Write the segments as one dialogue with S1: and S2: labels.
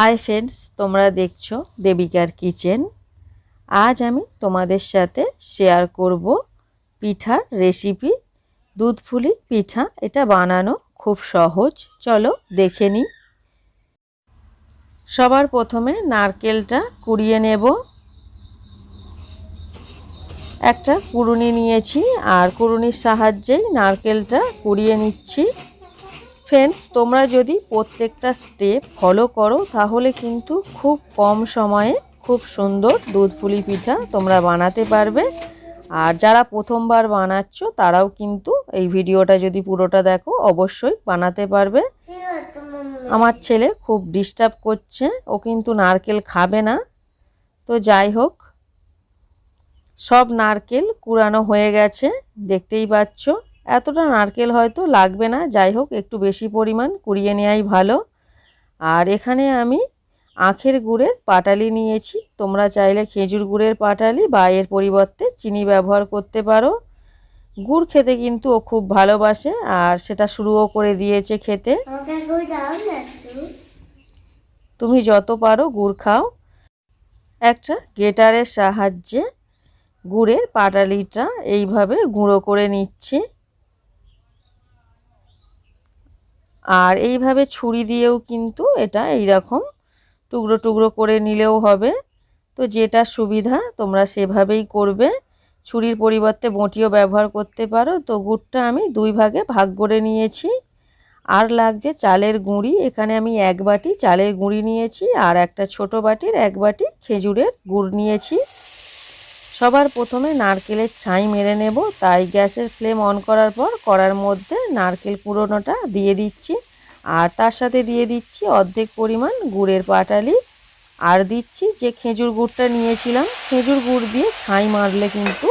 S1: Hi friends, তোমরা দেখছ দেবিকার kitchen. আজ আমি তোমাদের সাথে শেয়ার করব পিঠার রেসিপি। দুধফুলি পিঠা, এটা বানানো খুব সহজ। চলো দেখে নিই। সবার প্রথমে নারকেলটা কুড়িয়ে নেব। একটা কুড়ুনি নিয়েছি, আর কুড়ুনির সাহায্যেই নারকেলটা কুড়িয়ে নিচ্ছি। ফ্রেন্ডস তোমরা যদি প্রত্যেকটা স্টেপ ফলো করো, তাহলে কিন্তু খুব কম সময়ে খুব সুন্দর দুধ পুলি পিঠা তোমরা বানাতে পারবে। আর যারা প্রথমবার বানাচ্ছ, তারাও কিন্তু এই ভিডিওটা যদি পুরোটা দেখো, অবশ্যই বানাতে পারবে। আমার ছেলে খুব ডিস্টার্ব করছে, ও কিন্তু নারকেল খাবে না। তো যাই হোক, সব নারকেল কুড়ানো হয়ে গেছে, দেখতেই পাচ্ছ। এতটা নারকেল হয়তো লাগবে না যাই হোক একটু বেশি পরিমাণ কুড়িয়ে নেওয়াই ভালো। আর এখানে আমি আখের গুড়ের পাটালি নিয়েছি। তোমরা চাইলে খেজুর গুড়ের পাটালি বা এর পরিবর্তে চিনি ব্যবহার করতে পারো। গুড় খেতে কিন্তু ও খুব ভালোবাসে আর সেটা শুরুও করে দিয়েছে খেতে। তুমি যত পারো গুড় খাও। একটা গেটারের সাহায্যে গুড়ের পাটালিটা এইভাবে গুঁড়ো করে নিচ্ছি। আর এইভাবে ছুরি দিয়েও কিন্তু এটা এইরকম টুকরো টুকরো করে নিলেও হবে। তো যেটা সুবিধা, তোমরা সেভাবেই করবে। ছুরির পরিবর্তে বটিও ব্যবহার করতে পারো। তো গুড়টা আমি দুই ভাগে ভাগ করে নিয়েছি। আর লাগছে চালের গুঁড়ি। এখানে আমি এক বাটি চালের গুঁড়ি নিয়েছি আর একটা ছোট বাটির এক বাটি খেজুরের গুড় নিয়েছি। সবার প্রথমে নারকেলের ছাই মেরে নেব, তাই গ্যাসের ফ্লেম অন করার পর কড়ার মধ্যে নারকেল পুরোনোটা দিয়ে দিচ্ছি। আর তার সাথে দিয়ে দিচ্ছি অর্ধেক পরিমাণ গুড়ের পাটালি। আর দিচ্ছি যে খেজুর গুড়টা নিয়েছিলাম, খেজুর গুড় দিয়ে ছাই মারলে কিন্তু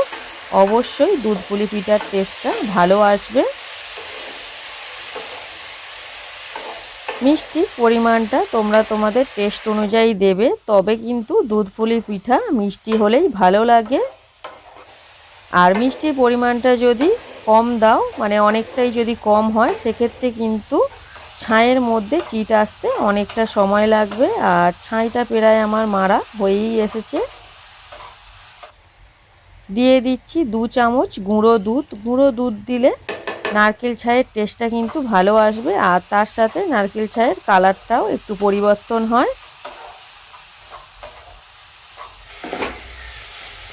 S1: অবশ্যই দুধ পুলি পিঠার টেস্টটা ভালো আসবে। মিষ্টির পরিমাণটা তোমরা তোমাদের টেস্ট অনুযায়ী দেবে, তবে কিন্তু দুধ পুলি পিঠা মিষ্টি হলেই ভালো লাগে। আর মিষ্টির পরিমাণটা যদি কম দাও মানে অনেকটাই যদি কম হয়, সেক্ষেত্রে কিন্তু ছাইয়ের মধ্যে চিট আসতে অনেকটা সময় লাগবে। আর ছাইটা প্রায় আমার মারা হয়েই এসেছে। দিয়ে দিচ্ছি দু চামচ গুঁড়ো দুধ। গুঁড়ো দুধ দিলে নারকেল ছাইয়ের টেস্টটা কিন্তু ভালো আসবে, আর তার সাথে নারকেল ছাইয়ের কালারটাও একটু পরিবর্তন হয়।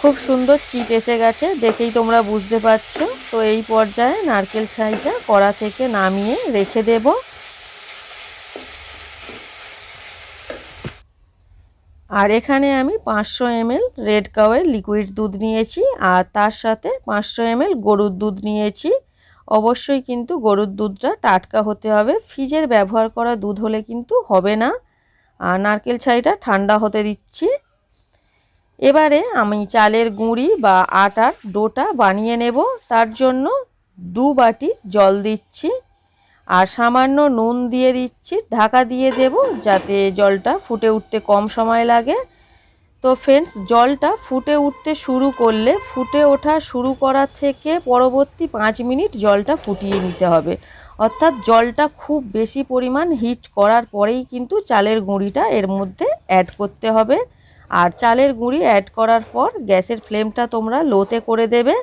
S1: খুব সুন্দর চিট এসে গেছে, দেখেই তোমরা বুঝতে পারছ। তো এই পর্যায়ে নারকেল ছাইটা কড়া থেকে নামিয়ে রেখে দেব। আর এখানে আমি পাঁচশো এমএল রেড কাওয়ের লিকুইড দুধ নিয়েছি, আর তার সাথে পাঁচশো এমএল গরুর দুধ নিয়েছি। অবশ্যই কিন্তু গরুর দুধটা টাটকা হতে হবে। ফ্রিজের ব্যবহার করা দুধ হলে কিন্তু হবে না। আর নারকেল ছাইটা ঠান্ডা হতে দিচ্ছি। এবারে আমি চালের গুঁড়ি বা আটার ডোটা বানিয়ে নেব। তার জন্য দু বাটি জল দিচ্ছি। আর সামান্য নুন দিয়ে দিচ্ছি। ঢাকা দিয়ে দেব যাতে জলটা ফুটে উঠতে কম সময় লাগে। তো ফ্রেন্ডস জলটা ফুটে উঠতে শুরু করলে, ফুটে ওঠা শুরু করা থেকে পরবর্তী পাঁচ মিনিট জলটা ফুটিয়ে নিতে হবে। অর্থাৎ জলটা খুব বেশি পরিমাণ হিট করার পরেই কিন্তু চালের গুঁড়িটা এর মধ্যে অ্যাড করতে হবে। আর চালের গুঁড়ি অ্যাড করার পর গ্যাসের ফ্লেমটা তোমরা লোতে করে দেবে।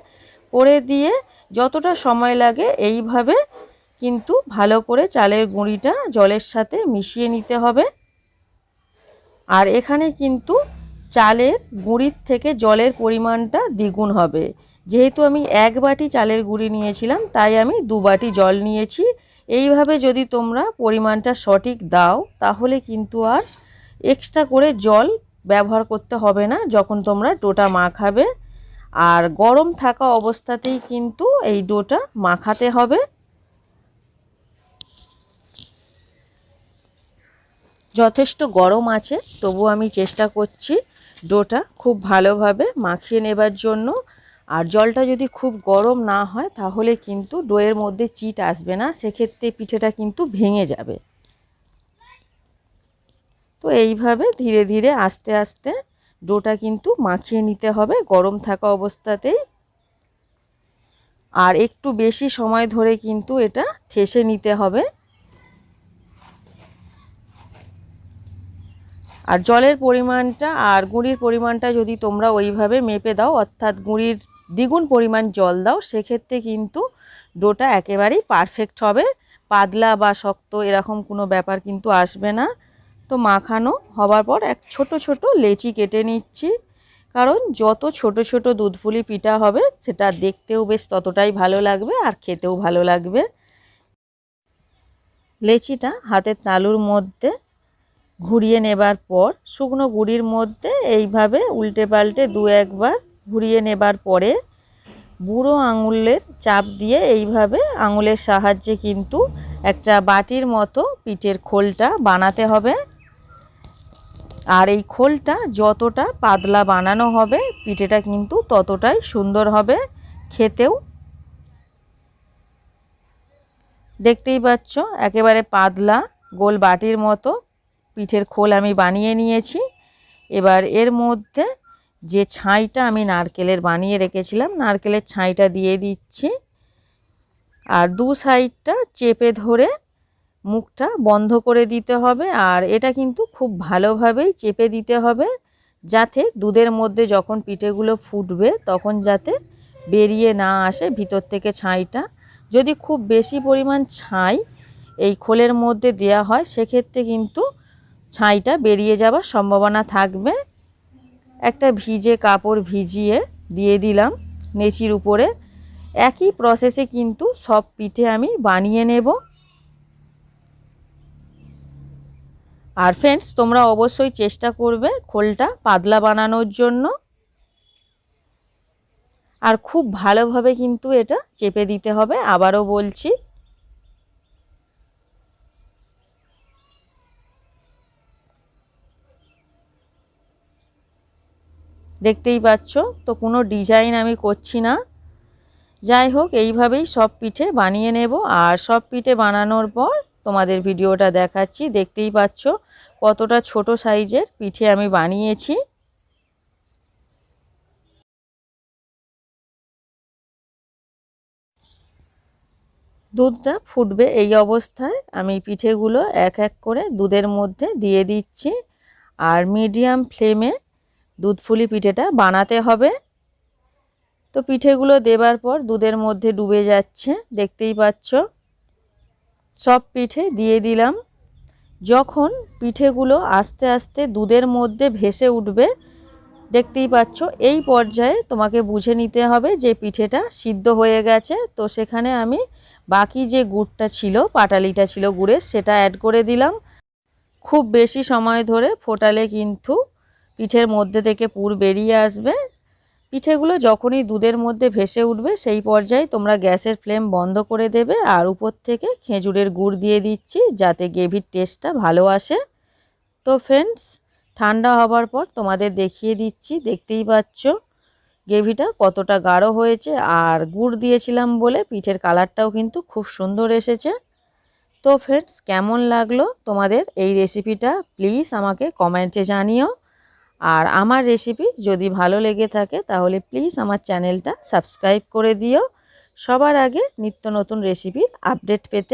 S1: করে দিয়ে যতটা সময় লাগে এইভাবে কিন্তু ভালো করে চালের গুঁড়িটা জলের সাথে মিশিয়ে নিতে হবে। আর এখানে কিন্তু চালের গুঁড়ির থেকে জলের পরিমাণটা দ্বিগুণ হবে। যেহেতু আমি এক বাটি চালের গুঁড়ি নিয়েছিলাম, তাই আমি দু বাটি জল নিয়েছি। এইভাবে যদি তোমরা পরিমাণটা সঠিক দাও, তাহলে কিন্তু আর এক্সট্রা করে জল ব্যবহার করতে হবে না যখন তোমরা ডোটা মাখাবে। আর গরম থাকা অবস্থাতেই কিন্তু এই ডোটা মাখাতে হবে। যথেষ্ট গরম আছে তবু আমি চেষ্টা করছি ডোটা খুব ভালোভাবে মাখিয়ে নেবার জন্য। আর জলটা যদি খুব গরম না হয়, তাহলে কিন্তু ডোয়ের মধ্যে চিট আসবে না, সেক্ষেত্রে পিঠেটা কিন্তু ভেঙে যাবে। তো এইভাবে ধীরে ধীরে আস্তে আস্তে ডোটা কিন্তু মাখিয়ে নিতে হবে গরম থাকা অবস্থাতেই। আর একটু বেশি সময় ধরে কিন্তু এটা থেসে নিতে হবে। আর জলের পরিমাণটা আর গুঁড়ির পরিমাণটা যদি তোমরা ওইভাবে মেপে দাও, অর্থাৎ গুঁড়ির দ্বিগুণ পরিমাণ জল দাও, সেক্ষেত্রে কিন্তু ডোটা একেবারেই পারফেক্ট হবে। পাতলা বা শক্ত এরকম কোনো ব্যাপার কিন্তু আসবে না। তো মাখানো হবার পর এক ছোট ছোট লেচি কেটে নিচ্ছি। কারণ যত ছোট ছোট দুধপুলি পিঠা হবে, সেটা দেখতেও বেশ ততটাই ভালো লাগবে আর খেতেও ভালো লাগবে। লেচিটা হাতের তালুর মধ্যে ঘুরিয়ে নেবার পর, শুকনো গুঁড়ির মধ্যে এইভাবে উল্টে পাল্টে দু একবার ঘুরিয়ে নেবার পরে বুড়ো আঙুলের চাপ দিয়ে এইভাবে আঙুলের সাহায্যে কিন্তু একটা বাটির মতো পিঠের খোলটা বানাতে হবে। আর এই খোলটা যতটা পাতলা বানানো হবে, পিঠেটা কিন্তু ততটাই সুন্দর হবে খেতেও। দেখতেই পাচ্ছ, একেবারে পাতলা গোল বাটির মতো পিঠের খোল আমি বানিয়ে নিয়েছি। এবার এর মধ্যে যে ছাইটা আমি নারকেলের বানিয়ে রেখেছিলাম, নারকেলের ছাইটা দিয়ে দিচ্ছি। আর দু সাইডটা চেপে ধরে মুখটা বন্ধ করে দিতে হবে, আর এটা কিন্তু খুব ভালোভাবেই চেপে দিতে হবে, যাতে দুধের মধ্যে যখন পিঠেগুলো ফুটবে তখন যাতে বেরিয়ে না আসে ভিতর থেকে ছাইটা। যদি খুব বেশি পরিমাণ ছাই এই খোলের মধ্যে দেয়া হয়, সেক্ষেত্রে কিন্তু ছাইটা বেরিয়ে যাওয়ার সম্ভাবনা থাকবে। একটা ভিজে কাপড় ভিজিয়ে দিয়ে দিলাম নেচির উপরে। একই প্রসেসে কিন্তু সব পিঠে আমি বানিয়ে নেব। আর ফ্রেন্ডস তোমরা অবশ্যই চেষ্টা করবে খোলটা পাতলা বানানোর জন্য। আর খুব ভালোভাবে কিন্তু এটা চেপে দিতে হবে। আবারও বলছি দেখতেই পাচ্ছ, তো কোনো ডিজাইন আমি করছি না। যাই হোক, এইভাবেই সব পিঠে বানিয়ে নেব। আর সব পিঠে বানানোর পর তোমাদের ভিডিওটা দেখাচ্ছি, দেখতেই পাচ্ছ কতটা ছোট সাইজের পিঠে আমি বানিয়েছি। দুধটা ফুটবে এই অবস্থায়। আমি পিঠেগুলো এক এক করে দুধের মধ্যে দিয়ে দিচ্ছি। আর মিডিয়াম ফ্লেমে দুধফুলি পিঠেটা বানাতে হবে। তো পিঠেগুলো দেবার পর দুধের মধ্যে ডুবে যাচ্ছে, দেখতেই পাচ্ছ। সব পিঠে দিয়ে দিলাম। যখন পিঠেগুলো আস্তে আস্তে দুধের মধ্যে ভেসে উঠবে, দেখতেই পাচ্ছ, এই পর্যায়ে তোমাকে বুঝে নিতে হবে যে পিঠেটা সিদ্ধ হয়ে গেছে। তো সেখানে আমি বাকি যে গুড়টা ছিল, পাটালিটা ছিল গুড়ের, সেটা অ্যাড করে দিলাম। খুব বেশি সময় ধরে ফোটালে কিন্তু পিঠের মধ্যে থেকে পুর বেরিয়ে আসবে। পিঠেগুলো যখনই দুধের মধ্যে ভেসে উঠবে, সেই পর্যায়ে তোমরা গ্যাসের ফ্লেম বন্ধ করে দেবে আর উপর থেকে খেজুরের গুড় দিয়ে দিচ্ছি যাতে গ্রেভির টেস্টটা ভালো আসে। তো ফ্রেন্ডস, ঠান্ডা হবার পর তোমাদের দেখিয়ে দিচ্ছি, দেখতেই পাচ্ছ গ্রেভিটা কতটা গাঢ় হয়েছে আর গুড় দিয়েছিলাম বলে পিঠের কালারটাও কিন্তু খুব সুন্দর এসেছে। তো ফ্রেন্ডস, কেমন লাগল তোমাদের এই রেসিপিটা? প্লিজ আমাকে কমেন্টে জানিও। আর আমার রেসিপি যদি ভালো লেগে থাকে তাহলে প্লিজ আমার চ্যানেলটা সাবস্ক্রাইব করে দিও। সবার আগে নিত্য নতুন রেসিপির আপডেট পেতে